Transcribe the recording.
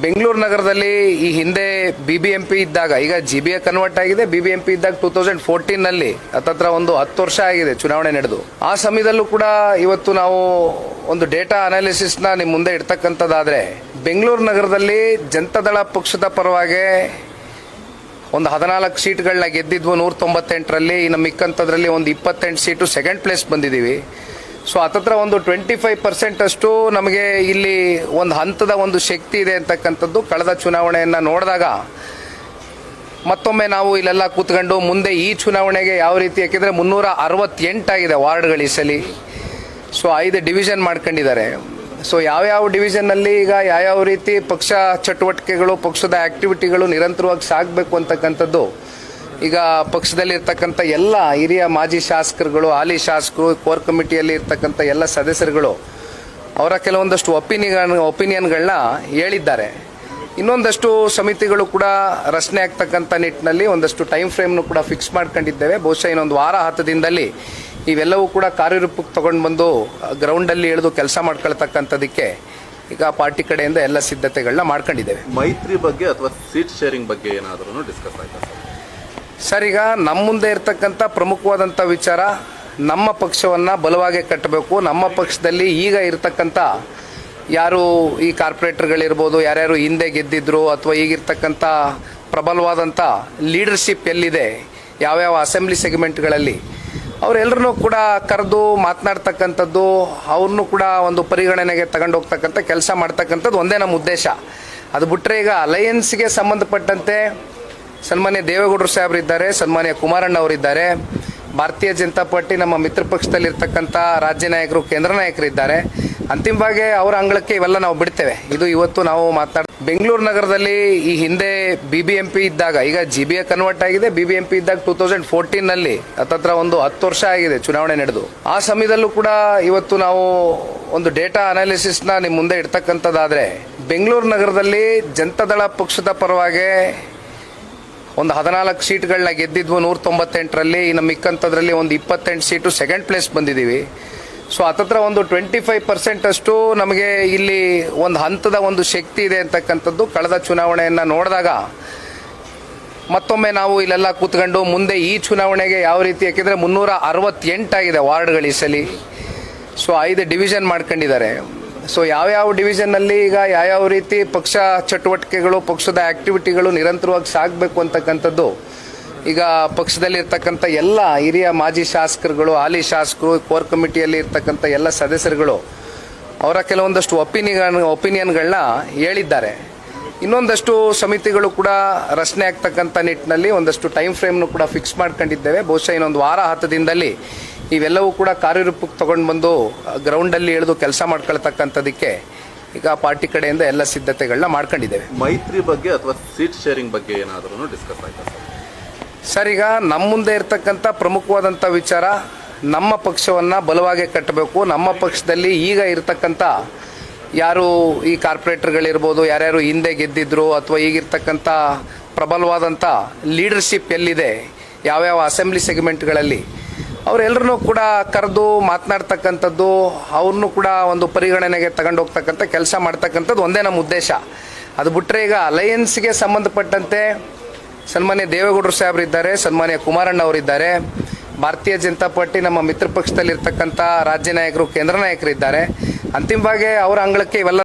ಬೆಂಗಳೂರು ನಗರದಲ್ಲಿ ಈ ಹಿಂದೆ ಬಿ ಬಿ ಎಂ ಪಿ ಇದ್ದಾಗ, ಈಗ ಜಿ ಬಿ ಎ ಕನ್ವರ್ಟ್ ಆಗಿದೆ. ಬಿ ಬಿ ಎಂ ಪಿ ಇದ್ದಾಗ ಟೂ ತೌಸಂಡ್ ಫೋರ್ಟೀನ್ನಲ್ಲಿ ಹತ್ತತ್ರ ಒಂದು ಹತ್ತು ವರ್ಷ ಆಗಿದೆ ಚುನಾವಣೆ ನಡೆದು. ಆ ಸಮಯದಲ್ಲೂ ಕೂಡ ಇವತ್ತು ನಾವು ಒಂದು ಡೇಟಾ ಅನಾಲಿಸಿಸ್ನ ನಿಮ್ ಮುಂದೆ ಇಡ್ತಕ್ಕಂಥದ್ದಾದ್ರೆ, ಬೆಂಗಳೂರು ನಗರದಲ್ಲಿ ಜನತಾದಳ ಪಕ್ಷದ ಪರವಾಗಿ ಒಂದು ಹದಿನಾಲ್ಕು ಸೀಟ್ಗಳನ್ನ ಗೆದ್ದಿದ್ವು ನೂರ ತೊಂಬತ್ತೆಂಟರಲ್ಲಿ ಇನ್ನು ಮಿಕ್ಕಂಥದ್ರಲ್ಲಿ ಒಂದು ಇಪ್ಪತ್ತೆಂಟು ಸೀಟು ಸೆಕೆಂಡ್ ಪ್ಲೇಸ್ ಬಂದಿದ್ದೀವಿ. ಸೊ ಹತ್ತತ್ರ ಒಂದು ಟ್ವೆಂಟಿ ಫೈವ್ ಪರ್ಸೆಂಟ್ ಅಷ್ಟು ನಮಗೆ ಇಲ್ಲಿ ಒಂದು ಹಂತದ ಒಂದು ಶಕ್ತಿ ಇದೆ ಅಂತಕ್ಕಂಥದ್ದು ಕಳೆದ ಚುನಾವಣೆಯನ್ನು ನೋಡಿದಾಗ ಮತ್ತೊಮ್ಮೆ ನಾವು ಇಲ್ಲೆಲ್ಲ ಕೂತ್ಕೊಂಡು ಮುಂದೆ ಈ ಚುನಾವಣೆಗೆ ಯಾವ ರೀತಿ, ಯಾಕೆಂದರೆ ಮುನ್ನೂರ ಅರವತ್ತೆಂಟಾಗಿದೆ ವಾರ್ಡ್ಗಳು ಈ ಸಲ. ಸೊ ಐದು ಡಿವಿಷನ್ ಮಾಡ್ಕೊಂಡಿದ್ದಾರೆ. ಸೊ ಯಾವ್ಯಾವ ಡಿವಿಷನ್ನಲ್ಲಿ ಈಗ ಯಾವ್ಯಾವ ರೀತಿ ಪಕ್ಷ ಚಟುವಟಿಕೆಗಳು, ಪಕ್ಷದ ಆ್ಯಕ್ಟಿವಿಟಿಗಳು ನಿರಂತರವಾಗಿ ಸಾಗಬೇಕು ಅಂತಕ್ಕಂಥದ್ದು ಈಗ ಪಕ್ಷದಲ್ಲಿ ಇರ್ತಕ್ಕಂಥ ಎಲ್ಲ ಹಿರಿಯ ಮಾಜಿ ಶಾಸಕರುಗಳು, ಹಾಲಿ ಶಾಸಕರು, ಕೋರ್ ಕಮಿಟಿಯಲ್ಲಿ ಇರ್ತಕ್ಕಂಥ ಎಲ್ಲ ಸದಸ್ಯರುಗಳು ಅವರ ಕೆಲವೊಂದಷ್ಟು ಒಪಿನಿಯನ್, ಒಪಿನಿಯನ್ಗಳನ್ನ ಹೇಳಿದ್ದಾರೆ. ಇನ್ನೊಂದಷ್ಟು ಸಮಿತಿಗಳು ಕೂಡ ರಚನೆ ಆಗ್ತಕ್ಕಂಥ ನಿಟ್ಟಿನಲ್ಲಿ ಒಂದಷ್ಟು ಟೈಮ್ ಫ್ರೇಮ್ನು ಕೂಡ ಫಿಕ್ಸ್ ಮಾಡ್ಕೊಂಡಿದ್ದೇವೆ. ಬಹುಶಃ ಇನ್ನೊಂದು ವಾರ ಹತ್ತು ದಿನದಲ್ಲಿ ಇವೆಲ್ಲವೂ ಕೂಡ ಕಾರ್ಯರೂಪಕ್ಕೆ ತಗೊಂಡು ಬಂದು ಗ್ರೌಂಡಲ್ಲಿ ಇಳಿದು ಕೆಲಸ ಮಾಡ್ಕೊಳ್ತಕ್ಕಂಥದಕ್ಕೆ ಈಗ ಪಾರ್ಟಿ ಕಡೆಯಿಂದ ಎಲ್ಲ ಸಿದ್ಧತೆಗಳನ್ನ ಮಾಡ್ಕೊಂಡಿದ್ದೇವೆ. ಮೈತ್ರಿ ಬಗ್ಗೆ ಅಥವಾ ಸೀಟ್ ಶೇರಿಂಗ್ ಬಗ್ಗೆ ಏನಾದರೂ ಡಿಸ್ಕಸ್ ಆಯ್ತಾ ಸರ್ ಸರ್ ಈಗ ನಮ್ಮ ಮುಂದೆ ಇರ್ತಕ್ಕಂಥ ಪ್ರಮುಖವಾದಂಥ ವಿಚಾರ ನಮ್ಮ ಪಕ್ಷವನ್ನು ಬಲವಾಗಿ ಕಟ್ಟಬೇಕು. ನಮ್ಮ ಪಕ್ಷದಲ್ಲಿ ಈಗ ಇರ್ತಕ್ಕಂಥ ಯಾರು ಈ ಕಾರ್ಪೊರೇಟರ್ಗಳಿರ್ಬೋದು, ಯಾರ್ಯಾರು ಹಿಂದೆ ಗೆದ್ದಿದ್ರು ಅಥವಾ ಈಗಿರ್ತಕ್ಕಂಥ ಪ್ರಬಲವಾದಂಥ ಲೀಡರ್ಶಿಪ್ ಎಲ್ಲಿದೆ, ಯಾವ್ಯಾವ ಅಸೆಂಬ್ಲಿ ಸೆಗ್ಮೆಂಟ್ಗಳಲ್ಲಿ ಅವರೆಲ್ಲರನ್ನೂ ಕೂಡ ಕರೆದು ಮಾತನಾಡ್ತಕ್ಕಂಥದ್ದು, ಅವ್ರನ್ನೂ ಕೂಡ ಒಂದು ಪರಿಗಣನೆಗೆ ತಗೊಂಡು ಹೋಗ್ತಕ್ಕಂಥ ಕೆಲಸ ಮಾಡ್ತಕ್ಕಂಥದ್ದು ಒಂದೇ ನಮ್ಮ ಉದ್ದೇಶ. ಅದು ಬಿಟ್ಟರೆ ಈಗ ಅಲಯನ್ಸ್ಗೆ ಸಂಬಂಧಪಟ್ಟಂತೆ ಸನ್ಮಾನ್ಯ ದೇವೇಗೌಡರು ಸಾಹೇಬರು ಇದ್ದಾರೆ ಸನ್ಮಾನ್ಯ ಕುಮಾರಣ್ಣ ಅವರಿದ್ದಾರೆ. ಭಾರತೀಯ ಜನತಾ ಪಾರ್ಟಿ ನಮ್ಮ ಮಿತ್ರ ಪಕ್ಷದಲ್ಲಿರ್ತಕ್ಕಂಥ ರಾಜ್ಯ ನಾಯಕರು, ಕೇಂದ್ರ ನಾಯಕರಿದ್ದಾರೆ. ಅಂತಿಮವಾಗಿ ಅವರ ಅಂಗಳಕ್ಕೆ ಇವೆಲ್ಲ ನಾವು ಬಿಡ್ತೇವೆ. ಇದು ಇವತ್ತು ನಾವು ಮಾತಾಡ, ಬೆಂಗಳೂರು ನಗರದಲ್ಲಿ ಈ ಹಿಂದೆ ಬಿ ಬಿ ಎಂ ಪಿ ಇದ್ದಾಗ, ಈಗ ಜಿ ಬಿ ಎ ಕನ್ವರ್ಟ್ ಆಗಿದೆ. ಬಿ ಬಿ ಎಂ ಪಿ ಇದ್ದಾಗ ಟೂ ತೌಸಂಡ್ ಫೋರ್ಟೀನ್ನಲ್ಲಿ ಹತ್ತತ್ರ ಒಂದು ಹತ್ತು ವರ್ಷ ಆಗಿದೆ ಚುನಾವಣೆ ನಡೆದು. ಆ ಸಮಯದಲ್ಲೂ ಕೂಡ ಇವತ್ತು ನಾವು ಒಂದು ಡೇಟಾ ಅನಾಲಿಸಿಸ್ನ ನಿಮ್ ಮುಂದೆ ಇಡ್ತಕ್ಕಂಥದ್ದಾದ್ರೆ, ಬೆಂಗಳೂರು ನಗರದಲ್ಲಿ ಜನತಾದಳ ಪಕ್ಷದ ಪರವಾಗಿ ಒಂದು ಹದಿನಾಲ್ಕು ಸೀಟ್ಗಳನ್ನ ಗೆದ್ದಿದ್ವು ನೂರ ತೊಂಬತ್ತೆಂಟರಲ್ಲಿ ಇನ್ನು ಮಿಕ್ಕಂಥದ್ರಲ್ಲಿ ಒಂದು ಇಪ್ಪತ್ತೆಂಟು ಸೀಟು ಸೆಕೆಂಡ್ ಪ್ಲೇಸ್ ಬಂದಿದ್ದೀವಿ. ಸೊ ಹತ್ತತ್ರ ಒಂದು ಟ್ವೆಂಟಿ ಫೈವ್ ಪರ್ಸೆಂಟ್ ಅಷ್ಟು ನಮಗೆ ಇಲ್ಲಿ ಒಂದು ಹಂತದ ಒಂದು ಶಕ್ತಿ ಇದೆ ಅಂತಕ್ಕಂಥದ್ದು ಕಳೆದ ಚುನಾವಣೆಯನ್ನು ನೋಡಿದಾಗ. ಮತ್ತೊಮ್ಮೆ ನಾವು ಇಲ್ಲೆಲ್ಲ ಕೂತ್ಕೊಂಡು ಮುಂದೆ ಈ ಚುನಾವಣೆಗೆ ಯಾವ ರೀತಿ ಯಾಕೆಂದರೆ ಮುನ್ನೂರ ಅರವತ್ತೆಂಟಾಗಿದೆ ವಾರ್ಡ್ಗಳು ಈ ಸಲ. ಸೊ ಐದು ಡಿವಿಷನ್ ಮಾಡ್ಕೊಂಡಿದ್ದಾರೆ. ಸೊ ಯಾವ್ಯಾವ ಡಿವಿಷನ್ನಲ್ಲಿ ಈಗ ಯಾವ್ಯಾವ ರೀತಿ ಪಕ್ಷ ಚಟುವಟಿಕೆಗಳು, ಪಕ್ಷದ ಆಕ್ಟಿವಿಟಿಗಳು ನಿರಂತರವಾಗಿ ಸಾಗಬೇಕು ಅಂತಕ್ಕಂಥದ್ದು, ಈಗ ಪಕ್ಷದಲ್ಲಿ ಇರ್ತಕ್ಕಂಥ ಎಲ್ಲ ಹಿರಿಯ ಮಾಜಿ ಶಾಸಕರುಗಳು, ಹಾಲಿ ಶಾಸಕರು, ಕೋರ್ ಕಮಿಟಿಯಲ್ಲಿ ಇರ್ತಕ್ಕಂಥ ಎಲ್ಲ ಸದಸ್ಯರುಗಳು, ಅವರ ಕೆಲವೊಂದಷ್ಟು ಒಪಿನಿಯನ್ ಒಪಿನಿಯನ್ಗಳನ್ನ ಹೇಳಿದ್ದಾರೆ. ಇನ್ನೊಂದಷ್ಟು ಸಮಿತಿಗಳು ಕೂಡ ರಚನೆ ಆಗ್ತಕ್ಕಂಥ ನಿಟ್ಟಿನಲ್ಲಿ ಒಂದಷ್ಟು ಟೈಮ್ ಫ್ರೇಮ್ನು ಕೂಡ ಫಿಕ್ಸ್ ಮಾಡ್ಕೊಂಡಿದ್ದೇವೆ. ಬಹುಶಃ ಇನ್ನೊಂದು ವಾರ ಹತ್ತು ದಿನದಲ್ಲಿ ಇವೆಲ್ಲವೂ ಕೂಡ ಕಾರ್ಯರೂಪಕ್ಕೆ ತಗೊಂಡು ಬಂದು ಗ್ರೌಂಡಲ್ಲಿ ಇಳಿದು ಕೆಲಸ ಮಾಡ್ಕೊಳ್ತಕ್ಕಂಥದಕ್ಕೆ ಈಗ ಪಾರ್ಟಿ ಕಡೆಯಿಂದ ಎಲ್ಲ ಸಿದ್ಧತೆಗಳನ್ನ ಮಾಡ್ಕೊಂಡಿದ್ದೇವೆ. ಮೈತ್ರಿ ಬಗ್ಗೆ ಅಥವಾ ಸೀಟ್ ಶೇರಿಂಗ್ ಬಗ್ಗೆ ಏನಾದರೂ ಡಿಸ್ಕಸ್ ಆಯ್ತಾ ಸರ್? ಸರ್ ಈಗ ನಮ್ಮ ಮುಂದೆ ಇರತಕ್ಕಂಥ ಪ್ರಮುಖವಾದಂಥ ವಿಚಾರ ನಮ್ಮ ಪಕ್ಷವನ್ನು ಬಲವಾಗಿ ಕಟ್ಟಬೇಕು. ನಮ್ಮ ಪಕ್ಷದಲ್ಲಿ ಈಗ ಇರ್ತಕ್ಕಂಥ ಯಾರು ಈ ಕಾರ್ಪೊರೇಟರ್ಗಳಿರ್ಬೋದು, ಯಾರ್ಯಾರು ಹಿಂದೆ ಗೆದ್ದಿದ್ರು ಅಥವಾ ಈಗಿರ್ತಕ್ಕಂಥ ಪ್ರಬಲವಾದಂಥ ಲೀಡರ್ಶಿಪ್ ಎಲ್ಲಿದೆ, ಯಾವ್ಯಾವ ಅಸೆಂಬ್ಲಿ ಸೆಗ್ಮೆಂಟ್ಗಳಲ್ಲಿ ಅವರೆಲ್ಲರನ್ನೂ ಕೂಡ ಕರೆದು ಮಾತನಾಡ್ತಕ್ಕಂಥದ್ದು, ಅವ್ರನ್ನೂ ಕೂಡ ಒಂದು ಪರಿಗಣನೆಗೆ ತಗೊಂಡು ಹೋಗ್ತಕ್ಕಂಥ ಕೆಲಸ ಮಾಡ್ತಕ್ಕಂಥದ್ದು ಒಂದೇ ನಮ್ಮ ಉದ್ದೇಶ. ಅದು ಬಿಟ್ಟರೆ ಈಗ ಅಲಯನ್ಸ್ಗೆ ಸಂಬಂಧಪಟ್ಟಂತೆ ಸನ್ಮಾನ್ಯ ದೇವೇಗೌಡರು ಸಾಹೇಬರಿದ್ದಾರೆ, ಸನ್ಮಾನ್ಯ ಕುಮಾರಣ್ಣ ಅವರಿದ್ದಾರೆ ಭಾರತೀಯ ಜನತಾ ಪಾರ್ಟಿ ನಮ್ಮ ಮಿತ್ರ ಪಕ್ಷದಲ್ಲಿರ್ತಕ್ಕಂಥ ರಾಜ್ಯ ನಾಯಕರು ಕೇಂದ್ರ ನಾಯಕರಿದ್ದಾರೆ ಅಂತಿಮವಾಗಿ ಅವರ ಅಂಗಳಕ್ಕೆ ಇವೆಲ್ಲ